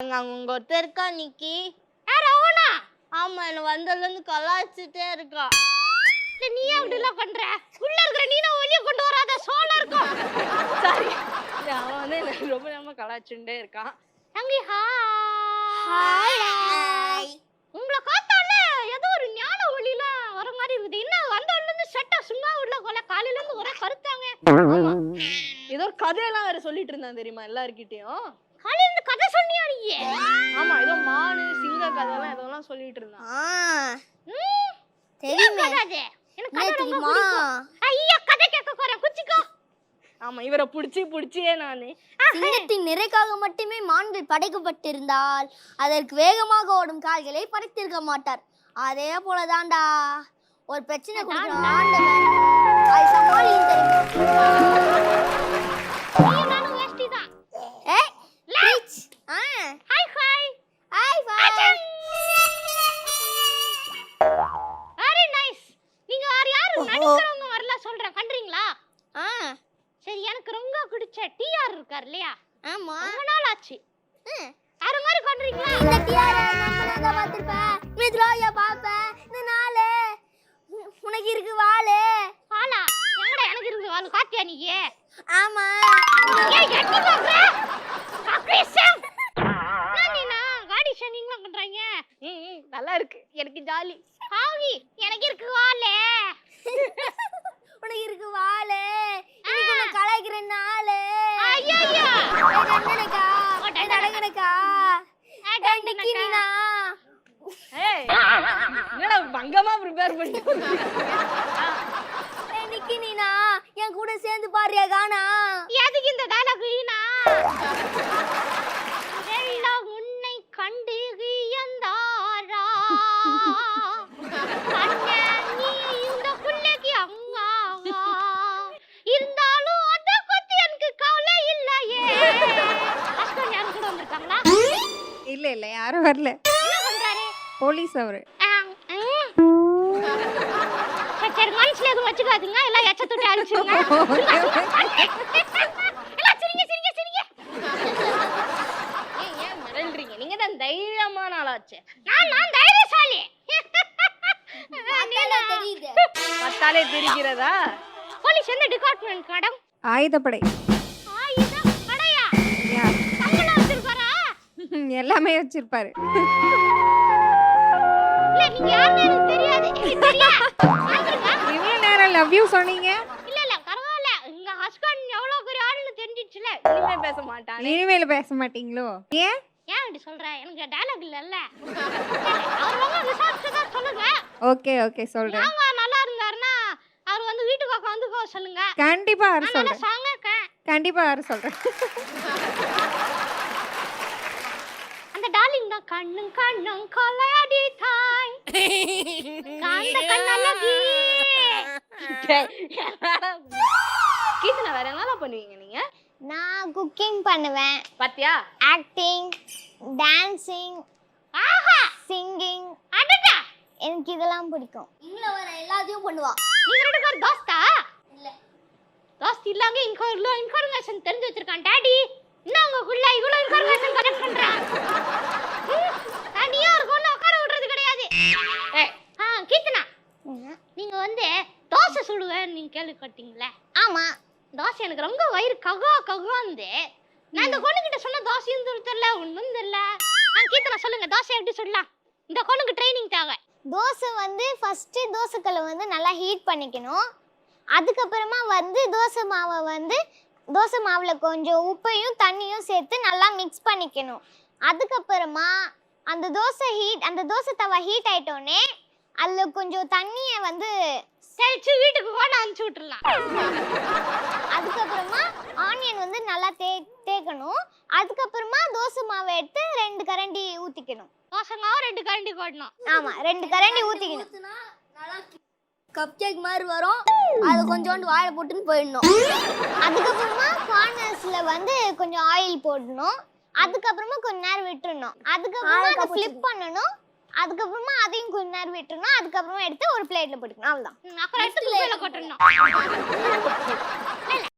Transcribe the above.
அங்க அங்க ஒருத்தர் இருக்கா நிக்கி? யார் அவனா ஆமா என்ன வந்ததுல இருந்து கலாய்ச்சிட்டே இருக்கா. இல்ல நீ எல்லாம் பண்ற? உள்ள இருக்கிற நீ நான் வெளிய கொண்டு வராத சோள இருக்கும். சாரி அவன் வந்து என்ன ரொம்ப நேரமா கலாய்ச்சுட்டே இருக்கான். தங்கி ஹாய் உங்களை பார்த்தால ஏதோ ஒரு ஞான ஒளியில வர மாதிரி இருக்குது. என்ன வந்தோடல இருந்து செட்டா சும்மா உள்ள கொலை காலையில இருந்து ஒரே கருத்தாங்க. ஏதோ ஒரு கதையெல்லாம் வேற சொல்லிட்டு இருந்தான் தெரியுமா எல்லார்கிட்டயும்? காலையில இருந்து கதை சொன்னியா நீ ஆமா ஏதோ மானு சிங்க கதையெல்லாம் ஏதோலாம் சொல்லிட்டு இருந்தான். தெரியுமே. எனக்கு கதை ரொம்ப தெரியுமா? பிடிக்கும். ஐயா கதை கேட்க போறேன். குச்சிக்கோ. ஆமா இவரை புடிச்சு புடிச்சியே நானு? சிங்கத்தின் நிறைக்காக மட்டுமே மான்கள் படைக்கப்பட்டிருந்தால் அதற்கு வேகமாக ஓடும் கால்களை படைத்திருக்க மாட்டார். அதே போலதான்டா. ஒரு பிரச்சனை கொடுக்குற ஆண்டவன். அது சமாளியும் தெரியுமா நடிக்கிறவங்க வரல சொல்றேன். பண்றீங்களா ஆ. சரி எனக்கு ரொம்ப பிடிச்ச டிஆர் இருக்கார் இல்லையா? ஆமா. ரொம்ப நாள் ஆச்சு. வேற மாதிரி பண்றீங்களா இந்த டிஆர் நம்ம தான் பார்த்திருப்பேன். மித்ராயா பாப்பேன் இந்த நாளு. உ- உனக்கு இருக்கு வாளு. ஆளா எங்கடா எனக்கு இருக்குது வாழ் காத்தியா நீ ஆமா. ஏய் எட்டி பாக்குற? நானினா ஷனிங்ல பண்றாங்க நல்லா இருக்கு. எனக்கு ஜாலி. ஆவி எனக்கு இருக்கு வாளே உனக்கு இருக்கு வாளு இன்னைக்கு உன்னை கலாய்க்கிற நாளு. ஐயோ நிக்கினா ஏய் என்னடா பங்கமா ப்ரிப்பேர் பண்ணிட்டு நிக்கினா என் கூட சேர்ந்து பாருயா காணா எதுக்கு இந்த டயலாக் வீணா இல்ல இல்ல யாரும் வரல. போலீஸ் அவரு. சரி, மனசுல எதுவும் வச்சுக்காதுங்க. எல்லாம் எச்ச தொட்டு அழிச்சிருங்க எல்லாம் சிரிங்க சிரிங்க சிரிங்க. ஏன் ஏன் மிரள்றீங்க நீங்க தான் தைரியமான ஆளாச்சே. நான் நான் தைரியசாலி. தெரியுது. தெரிகிறதா? போலீஸ் எந்த டிபார்ட்மெண்ட் மேடம்? ஆயுதப்படை. தெரியாது. வந்துருங்க. இவ்வளவு நேரம் லவ் யூ சொன்னீங்க? இல்ல இல்ல பரவாயில்ல. உங்க ஹஸ்பண்ட் எவ்வளவு பெரிய ஆளுன்னு தெரிஞ்சிச்சுல இனிமே பேச மாட்டானே இனிமேல் பேச மாட்டீங்களோ? ஏன்? ஏன் இப்படி சொல்ற? எனக்கு டயலாக் இல்லல்ல. அவர் வந்து சொல்லுங்க. ஓகே ஓகே சொல்றேன். நாங்க நல்லா இருந்தாருன்னா அவர் வந்து வீட்டுக்கு உட்காந்து போக சொல்லுங்க. கண்டிப்பா வர சொல்றேன். கண்டிப்பா வர சொல்றேன்? கண்ணும் கண்ணும் கொலையாடி தாய் காந்த கண்ணழகி. கீர்த்தனா வேற என்னலாம் பண்ணுவீங்க நீங்க? நான் குக்கிங் பண்ணுவேன். பாத்தியா? ஆக்டிங் டான்சிங் ஆஹா! சிங்கிங் அடடா! எனக்கு இதெல்லாம் பிடிக்கும். இவ்வளோ வர எல்லாத்தையும் பண்ணுவா. நீங்க ரெண்டு பேரும் தோஸ்தா? இல்ல. தோஸ்த் இல்லாங்க இன்கோ இன்ஃபர்மேஷன் தெரிஞ்சு வச்சிருக்கான் டாடி என்ன உங்களுக்குள்ள இவ்வளவு இன்ஃபர்மேஷன் கலெக்ட் பண்றான் ம், தனியா இருக்கும்னு உட்கார விடுறது கிடையாது ஏய் ஆ கீர்த்தனா நீங்க வந்து தோசை சுடுவேன் நீங்க கேள்விப்பட்டீங்களே? ஆமா. தோசை எனக்கு ரொம்ப வயிறு ககா ககாந்து நான் இந்த பொண்ணுகிட்ட சொன்ன தோசையும் தெரியல ஒன்றும் தெரியல. ஆ கீர்த்தனா சொல்லுங்க தோசை எப்படி சுடலாம் இந்த பொண்ணுக்கு ட்ரைனிங் தேவை தோசை வந்து ஃபஸ்ட்டு தோசைக்கல்லை வந்து நல்லா ஹீட் பண்ணிக்கணும். அதுக்கப்புறமா வந்து தோசை மாவை வந்து தோசை மாவில் கொஞ்சம் உப்பையும் தண்ணியும் சேர்த்து நல்லா மிக்ஸ் பண்ணிக்கணும். அதுக்கப்புறமா அந்த தோசை ஹீட் அந்த தோசை தவா ஹீட் ஆயிட்டோடனே அதில் கொஞ்சம் தண்ணியை வந்து தெளிச்சு வீட்டுக்கு கூட அனுப்பிச்சு விட்டுறலாம். அதுக்கப்புறமா ஆனியன் வந்து நல்லா தே தேக்கணும். அதுக்கப்புறமா தோசை மாவை எடுத்து ரெண்டு கரண்டி ஊற்றிக்கணும் தோசைங்காவும் ரெண்டு கரண்டி போடணும். ஆமா ரெண்டு கரண்டி ஊத்திக்கணும். கப் கேக் மாதிரி வரும். அது கொஞ்சோண்டு வாழை போட்டுன்னு போயிடணும். அதுக்கப்புறமா கார்னர்ஸ்ல வந்து கொஞ்சம் ஆயில் போடணும். அதுக்கப்புறமா கொஞ்ச நேரம் விட்டுறணும். அதுக்கப்புறமா அதை ஃப்ளிப் பண்ணணும். அதுக்கப்புறமா அதையும் கொஞ்ச நேரம் விட்டுறணும். அதுக்கப்புறமா எடுத்து ஒரு பிளேட்ல போட்டுக்கணும். அவ்வளவுதான். ம், அப்புறம் எடுத்து குப்பையில கொட்டணும்